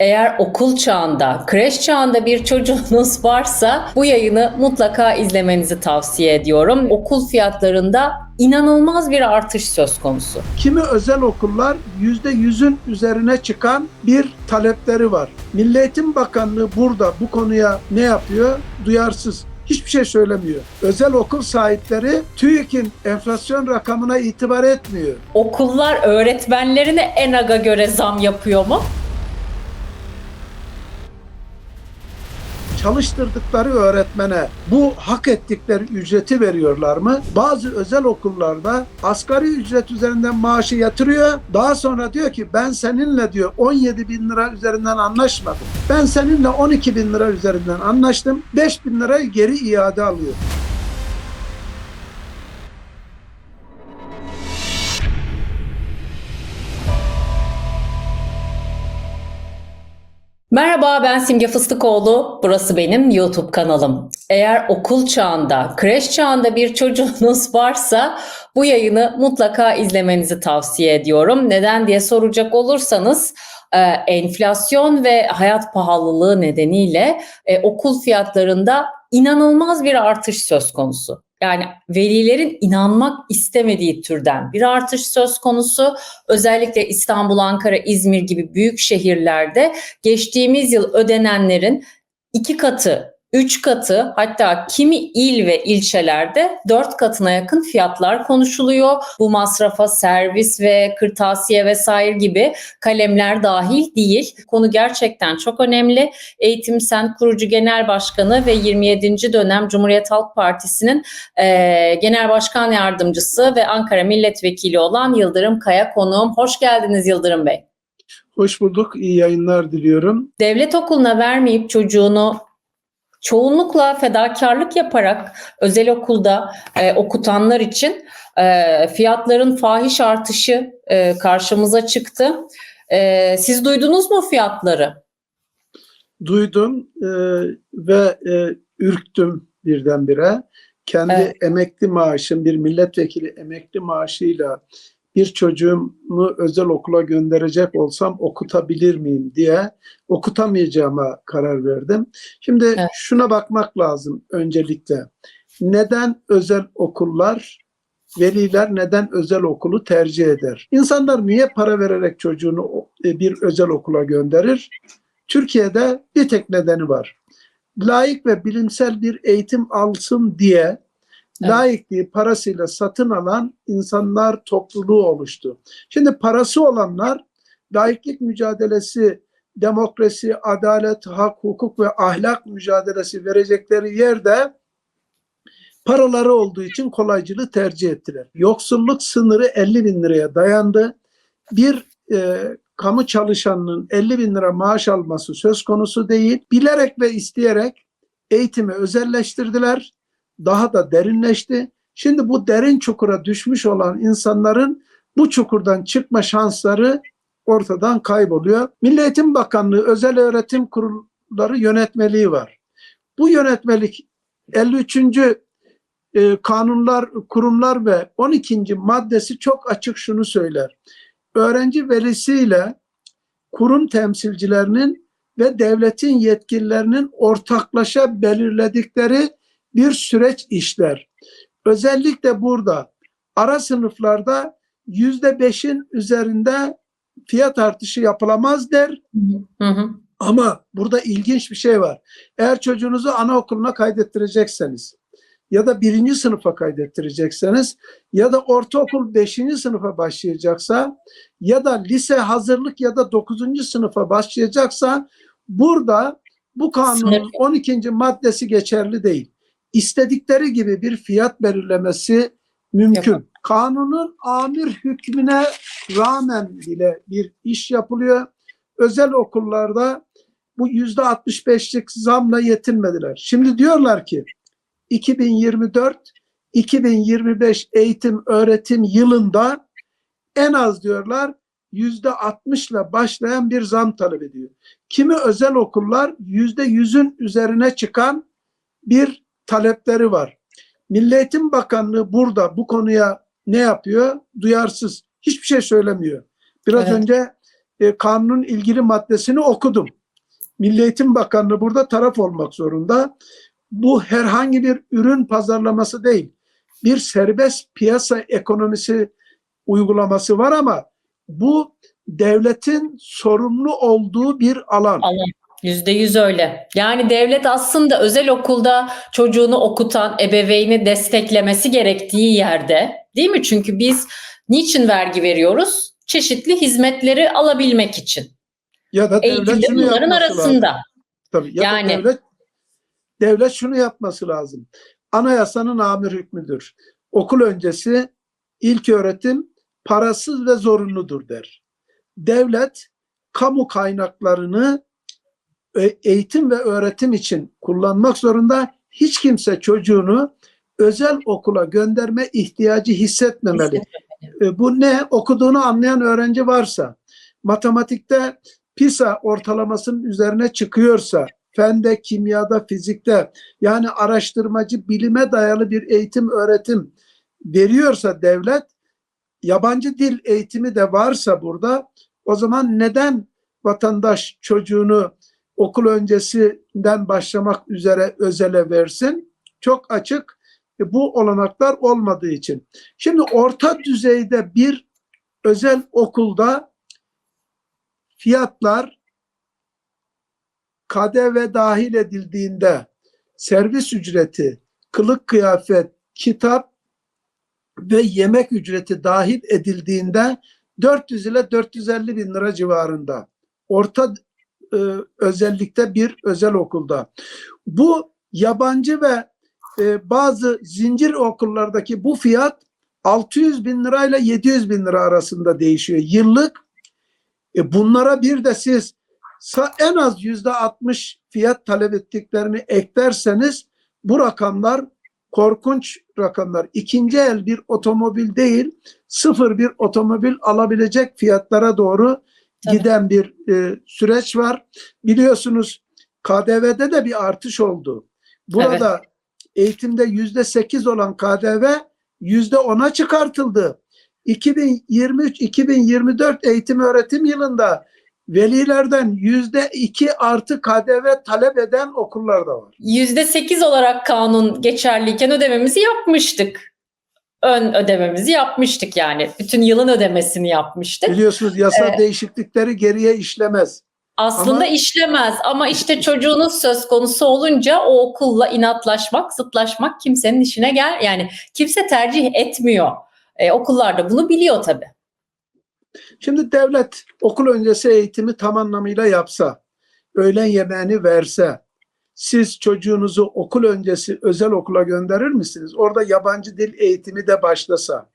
Eğer okul çağında, kreş çağında bir çocuğunuz varsa bu yayını mutlaka izlemenizi tavsiye ediyorum. Okul fiyatlarında inanılmaz bir artış söz konusu. Kimi özel okullar yüzde yüzün üzerine çıkan bir talepleri var. Milli Eğitim Bakanlığı burada bu konuya ne yapıyor? Duyarsız. Hiçbir şey söylemiyor. Özel okul sahipleri TÜİK'in enflasyon rakamına itibar etmiyor. Okullar öğretmenlerine en aga göre zam yapıyor mu? Çalıştırdıkları öğretmene bu hak ettikleri ücreti veriyorlar mı? Bazı özel okullarda asgari ücret üzerinden maaşı yatırıyor. Daha sonra diyor ki ben seninle diyor 17 bin lira üzerinden anlaşmadım. Ben seninle 12 bin lira üzerinden anlaştım. 5 bin lirayı geri iade alıyor. Merhaba ben Simge Fıstıkoğlu. Burası benim YouTube kanalım. Eğer okul çağında, kreş çağında bir çocuğunuz varsa bu yayını mutlaka izlemenizi tavsiye ediyorum. Neden diye soracak olursanız e, enflasyon ve hayat pahalılığı nedeniyle e, okul fiyatlarında inanılmaz bir artış söz konusu. Yani velilerin inanmak istemediği türden bir artış söz konusu. Özellikle İstanbul, Ankara, İzmir gibi büyük şehirlerde geçtiğimiz yıl ödenenlerin iki katı, üç katı hatta kimi il ve ilçelerde dört katına yakın fiyatlar konuşuluyor. Bu masrafa servis ve kırtasiye vesaire gibi kalemler dahil değil. Konu gerçekten çok önemli. Eğitim Sen kurucu genel başkanı ve 27. dönem Cumhuriyet Halk Partisi'nin eee, genel başkan yardımcısı ve Ankara milletvekili olan Yıldırım Kaya konuğum. Hoş geldiniz Yıldırım Bey. Hoş bulduk. İyi yayınlar diliyorum. devlet okuluna vermeyip çocuğunu çoğunlukla fedakarlık yaparak özel okulda e, okutanlar için e, fiyatların fahiş artışı e, karşımıza çıktı. E, siz duydunuz mu fiyatları? Duydum e, ve e, ürktüm birdenbire. Kendi Evet. emekli maaşım, bir milletvekili emekli maaşıyla bir çocuğumu özel okula gönderecek olsam okutabilir miyim diye okutamayacağıma karar verdim. Şimdi Evet. şuna bakmak lazım öncelikle. Neden özel okullar, veliler neden özel okulu tercih eder? İnsanlar niye para vererek çocuğunu e, bir özel okula gönderir? Türkiye'de bir tek nedeni var. Layık ve bilimsel bir eğitim alsın diye Evet. parasıyla satın alan insanlar topluluğu oluştu. Şimdi parası olanlar layıklık mücadelesi, demokrasi, adalet, hak, hukuk ve ahlak mücadelesi verecekleri yerde paraları olduğu için kolaycılığı tercih ettiler. Yoksulluk sınırı 50 bin liraya dayandı. Bir e, kamu çalışanının 50 bin lira maaş alması söz konusu değil. Bilerek ve isteyerek eğitimi özelleştirdiler. Daha da derinleşti. Şimdi bu derin çukura düşmüş olan insanların bu çukurdan çıkma şansları ortadan kayboluyor. Milli Eğitim Bakanlığı özel öğretim kurulları yönetmeliği var. Bu yönetmelik 53. e, kanunlar, kurumlar ve 12. maddesi çok açık şunu söyler. Öğrenci velisiyle kurum temsilcilerinin ve devletin yetkililerinin ortaklaşa belirledikleri bir süreç işler. Özellikle burada ara sınıflarda yüzde beşin üzerinde fiyat artışı yapılamaz der. Hı hı. Ama burada ilginç bir şey var. Eğer çocuğunuzu anaokuluna kaydettirecekseniz ya da birinci sınıfa kaydettirecekseniz ya da ortaokul beşinci sınıfa başlayacaksa ya da lise hazırlık ya da dokuzuncu sınıfa başlayacaksa burada bu kanunun Sınır. 12. maddesi geçerli değil. İstedikleri gibi bir fiyat belirlemesi mümkün. Yapar. Kanunun amir hükmüne rağmen bile bir iş yapılıyor. Özel okullarda bu yüzde 65'lik zamla yetinmediler. Şimdi diyorlar ki 2024-2025 eğitim öğretim yılında en az diyorlar yüzde 60 ile başlayan bir zam talep ediyor. Kimi özel okullar yüzde yüzün üzerine çıkan bir talepleri var. Milli Eğitim Bakanlığı burada bu konuya ne yapıyor? Duyarsız. Hiçbir şey söylemiyor. Biraz Evet. önce e, kanunun ilgili maddesini okudum. Milli Eğitim Bakanlığı burada taraf olmak zorunda. Bu herhangi bir ürün pazarlaması değil. Bir serbest piyasa ekonomisi uygulaması var ama bu devletin sorumlu olduğu bir alan. Alan. Yüzde yüz öyle. Yani devlet aslında özel okulda çocuğunu okutan ebeveyni desteklemesi gerektiği yerde değil mi? Çünkü biz niçin vergi veriyoruz? Çeşitli hizmetleri alabilmek için. Ya da devlet Eğitim de şunu bunların yapması lazım. arasında. Tabii. Ya Yani- da devlet, devlet şunu yapması lazım. Anayasanın amir hükmüdür. Okul öncesi ilk öğretim parasız ve zorunludur der. Devlet kamu kaynaklarını eğitim ve öğretim için kullanmak zorunda. Hiç kimse çocuğunu özel okula gönderme ihtiyacı hissetmemeli. Bu ne? Okuduğunu anlayan öğrenci varsa, matematikte PISA ortalamasının üzerine çıkıyorsa, fende, kimyada, fizikte yani araştırmacı, bilime dayalı bir eğitim, öğretim veriyorsa devlet, yabancı dil eğitimi de varsa burada, o zaman neden vatandaş çocuğunu okul öncesinden başlamak üzere özele versin? Çok açık e, bu olanaklar olmadığı için. Şimdi orta düzeyde bir özel okulda fiyatlar KDV dahil edildiğinde servis ücreti, kılık kıyafet, kitap ve yemek ücreti dahil edildiğinde 400 ile 450 bin lira civarında. Orta e, özellikle bir özel okulda. Bu yabancı ve e, bazı zincir okullardaki bu fiyat 600 bin lirayla 700 bin lira arasında değişiyor yıllık. E bunlara bir de siz en az yüzde 60 fiyat talep ettiklerini eklerseniz bu rakamlar korkunç rakamlar. İkinci el bir otomobil değil, sıfır bir otomobil alabilecek fiyatlara doğru Tabii. giden bir e, süreç var. Biliyorsunuz KDV'de de bir artış oldu. Burada eğitimde yüzde sekiz olan KDV yüzde ona çıkartıldı. 2023-2024 eğitim öğretim yılında velilerden yüzde iki artı KDV talep eden okullar da var. Yüzde sekiz olarak kanun geçerliyken ödememizi yapmıştık. Ön ödememizi yapmıştık yani. Bütün yılın ödemesini yapmıştık. Biliyorsunuz yasa değişiklikleri geriye işlemez. Aslında Ama- işlemez ama işte çocuğunuz söz konusu olunca o okulla inatlaşmak, zıtlaşmak kimsenin işine gel yani kimse tercih etmiyor. E, okullar da bunu biliyor tabii. Şimdi devlet okul öncesi eğitimi tam anlamıyla yapsa, öğlen yemeğini verse, siz çocuğunuzu okul öncesi özel okula gönderir misiniz? Orada yabancı dil eğitimi de başlasa,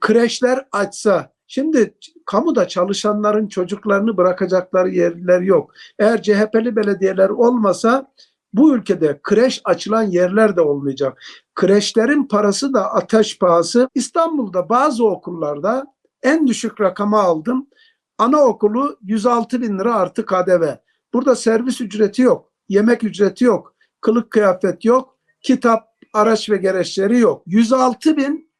kreşler açsa, şimdi kamuda çalışanların çocuklarını bırakacakları yerler yok. Eğer CHP'li belediyeler olmasa bu ülkede kreş açılan yerler de olmayacak. Kreşlerin parası da ateş pahası. İstanbul'da bazı okullarda en düşük rakamı aldım. Anaokulu 106 bin lira artı KDV. Burada servis ücreti yok, yemek ücreti yok, kılık kıyafet yok, kitap, araç ve gereçleri yok. 106 bin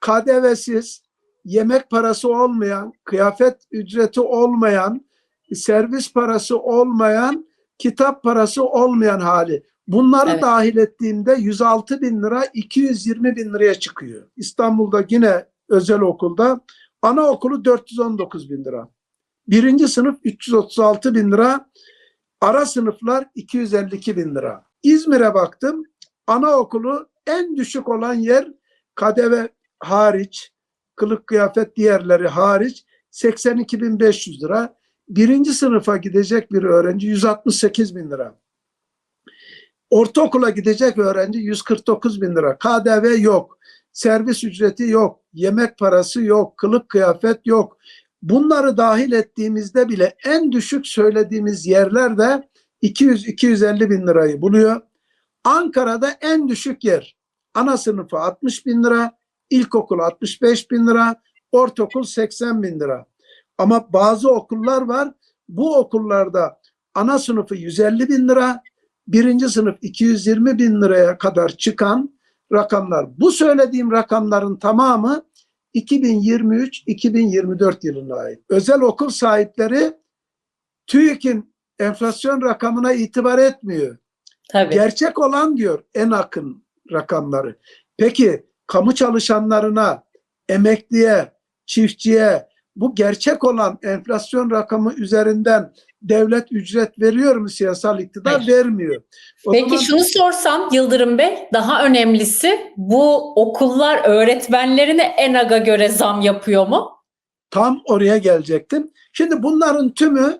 KDV'siz, yemek parası olmayan, kıyafet ücreti olmayan, servis parası olmayan, kitap parası olmayan hali. Bunları Evet. dahil ettiğimde 106 bin lira 220 bin liraya çıkıyor. İstanbul'da yine özel okulda anaokulu 419 bin lira. Birinci sınıf 336 bin lira. Ara sınıflar 252 bin lira. İzmir'e baktım. Anaokulu en düşük olan yer KDV hariç, kılık kıyafet diğerleri hariç 82.500 lira. Birinci sınıfa gidecek bir öğrenci 168 bin lira. Ortaokula gidecek öğrenci 149 bin lira. KDV yok. Servis ücreti yok. Yemek parası yok. Kılık kıyafet yok. Bunları dahil ettiğimizde bile en düşük söylediğimiz yerlerde 200-250 bin lirayı buluyor. Ankara'da en düşük yer ana sınıfı 60 bin lira, ilkokul 65 bin lira, ortaokul 80 bin lira. Ama bazı okullar var. Bu okullarda ana sınıfı 150 bin lira, birinci sınıf 220 bin liraya kadar çıkan rakamlar. Bu söylediğim rakamların tamamı 2023-2024 yılına ait. Özel okul sahipleri TÜİK'in enflasyon rakamına itibar etmiyor. Tabii. Gerçek olan diyor en akın rakamları. Peki kamu çalışanlarına, emekliye, çiftçiye bu gerçek olan enflasyon rakamı üzerinden devlet ücret veriyor mu siyasal iktidar? Hayır. Vermiyor. O Peki zaman şunu sorsam Yıldırım Bey, daha önemlisi bu okullar öğretmenlerine en aga göre zam yapıyor mu? tam oraya gelecektim. Şimdi bunların tümü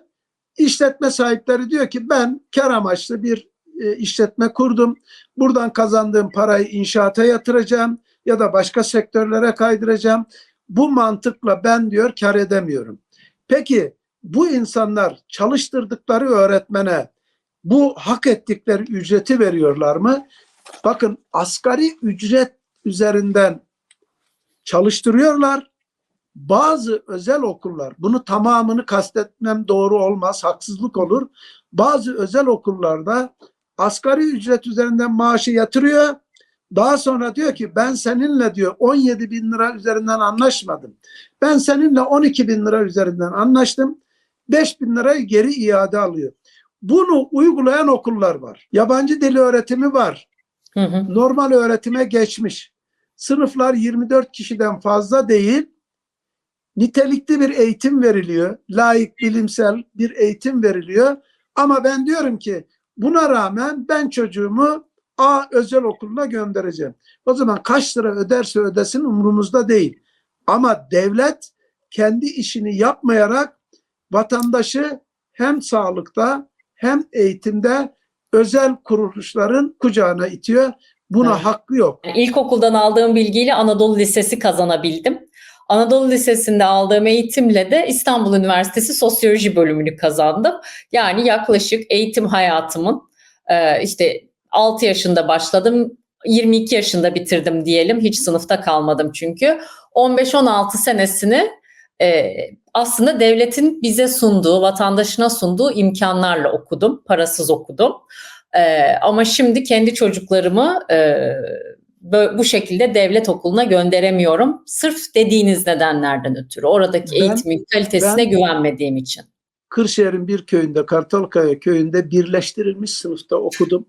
işletme sahipleri diyor ki ben kar amaçlı bir e, işletme kurdum. Buradan kazandığım parayı inşaata yatıracağım ya da başka sektörlere kaydıracağım. Bu mantıkla ben diyor kar edemiyorum. Peki bu insanlar çalıştırdıkları öğretmene bu hak ettikleri ücreti veriyorlar mı? Bakın asgari ücret üzerinden çalıştırıyorlar. Bazı özel okullar, bunu tamamını kastetmem doğru olmaz, haksızlık olur. Bazı özel okullarda asgari ücret üzerinden maaşı yatırıyor. Daha sonra diyor ki ben seninle diyor 17 bin lira üzerinden anlaşmadım. Ben seninle 12 bin lira üzerinden anlaştım. 5 bin lirayı geri iade alıyor. Bunu uygulayan okullar var. Yabancı dil öğretimi var. Hı hı. Normal öğretime geçmiş. Sınıflar 24 kişiden fazla değil. Nitelikli bir eğitim veriliyor. Layık, bilimsel bir eğitim veriliyor. Ama ben diyorum ki buna rağmen ben çocuğumu A özel okuluna göndereceğim. O zaman kaç lira öderse ödesin umurumuzda değil. Ama devlet kendi işini yapmayarak vatandaşı hem sağlıkta hem eğitimde özel kuruluşların kucağına itiyor. Buna Evet. hakkı yok. İlkokuldan aldığım bilgiyle Anadolu Lisesi kazanabildim. Anadolu Lisesi'nde aldığım eğitimle de İstanbul Üniversitesi Sosyoloji bölümünü kazandım. Yani yaklaşık eğitim hayatımın e, işte 6 yaşında başladım, 22 yaşında bitirdim diyelim. Hiç sınıfta kalmadım çünkü. 15-16 senesini e, aslında devletin bize sunduğu, vatandaşına sunduğu imkanlarla okudum. Parasız okudum. E, ama şimdi kendi çocuklarımı e, bu şekilde devlet okuluna gönderemiyorum. Sırf dediğiniz nedenlerden ötürü. Oradaki Ben- eğitimin kalitesine ben- güvenmediğim için. Kırşehir'in bir köyünde, Kartalkaya köyünde birleştirilmiş sınıfta okudum.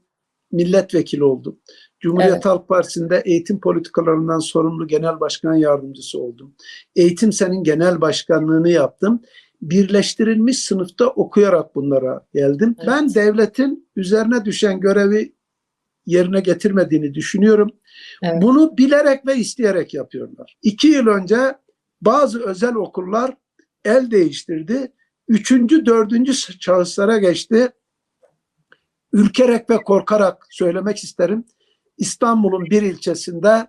Milletvekili oldum. Cumhuriyet Evet. Halk Partisi'nde eğitim politikalarından sorumlu genel başkan yardımcısı oldum. Eğitim Sen'in genel başkanlığını yaptım. Birleştirilmiş sınıfta okuyarak bunlara geldim. Evet. Ben devletin üzerine düşen görevi yerine getirmediğini düşünüyorum. Evet. Bunu bilerek ve isteyerek yapıyorlar. İki yıl önce bazı özel okullar el değiştirdi. Üçüncü, dördüncü şahıslara geçti. Ürkerek ve korkarak söylemek isterim. İstanbul'un bir ilçesinde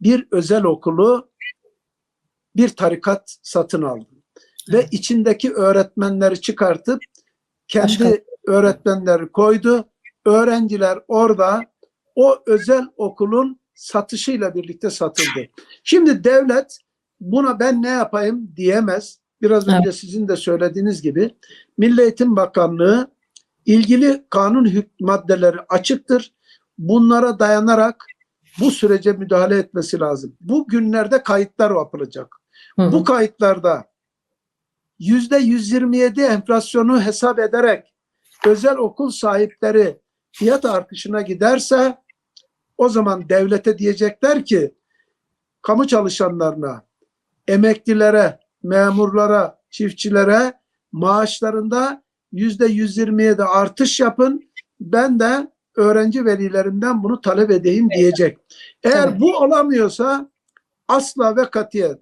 bir özel okulu bir tarikat satın aldı. Ve içindeki öğretmenleri çıkartıp kendi Başka- öğretmenleri koydu. Öğrenciler orada o özel okulun satışıyla birlikte satıldı. Şimdi devlet buna ben ne yapayım diyemez. Biraz Evet. önce sizin de söylediğiniz gibi Milli Eğitim Bakanlığı ilgili kanun maddeleri açıktır. Bunlara dayanarak bu sürece müdahale etmesi lazım. Bu günlerde kayıtlar yapılacak. Hı hı. Bu kayıtlarda yüzde 127 enflasyonu hesap ederek özel okul sahipleri fiyat artışına giderse o zaman devlete diyecekler ki kamu çalışanlarına, emeklilere, memurlara, çiftçilere maaşlarında yüzde 127 artış yapın. Ben de öğrenci velilerimden bunu talep edeyim diyecek. Eğer Evet. bu olamıyorsa asla ve katiyen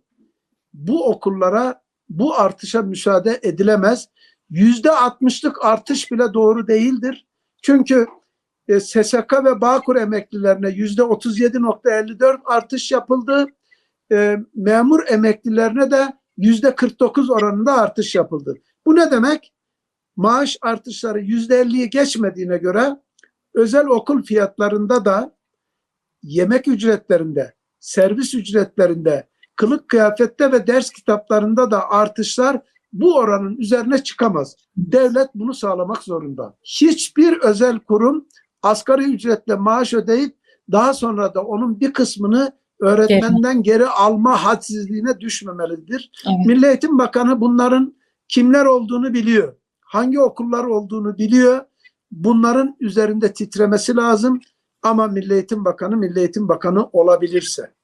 bu okullara bu artışa müsaade edilemez. Yüzde altmışlık artış bile doğru değildir. Çünkü e, SSK ve Bağkur emeklilerine yüzde 37.54 artış yapıldı. E, memur emeklilerine de yüzde 49 oranında artış yapıldı. Bu ne demek? Maaş artışları yüzde 50'yi geçmediğine göre özel okul fiyatlarında da yemek ücretlerinde, servis ücretlerinde, kılık kıyafette ve ders kitaplarında da artışlar bu oranın üzerine çıkamaz. Devlet bunu sağlamak zorunda. Hiçbir özel kurum asgari ücretle maaş ödeyip daha sonra da onun bir kısmını öğretmenden geri alma hadsizliğine düşmemelidir. Evet. Milli Eğitim Bakanı bunların kimler olduğunu biliyor. Hangi okullar olduğunu biliyor. Bunların üzerinde titremesi lazım. Ama Milli Eğitim Bakanı Milli Eğitim Bakanı olabilirse.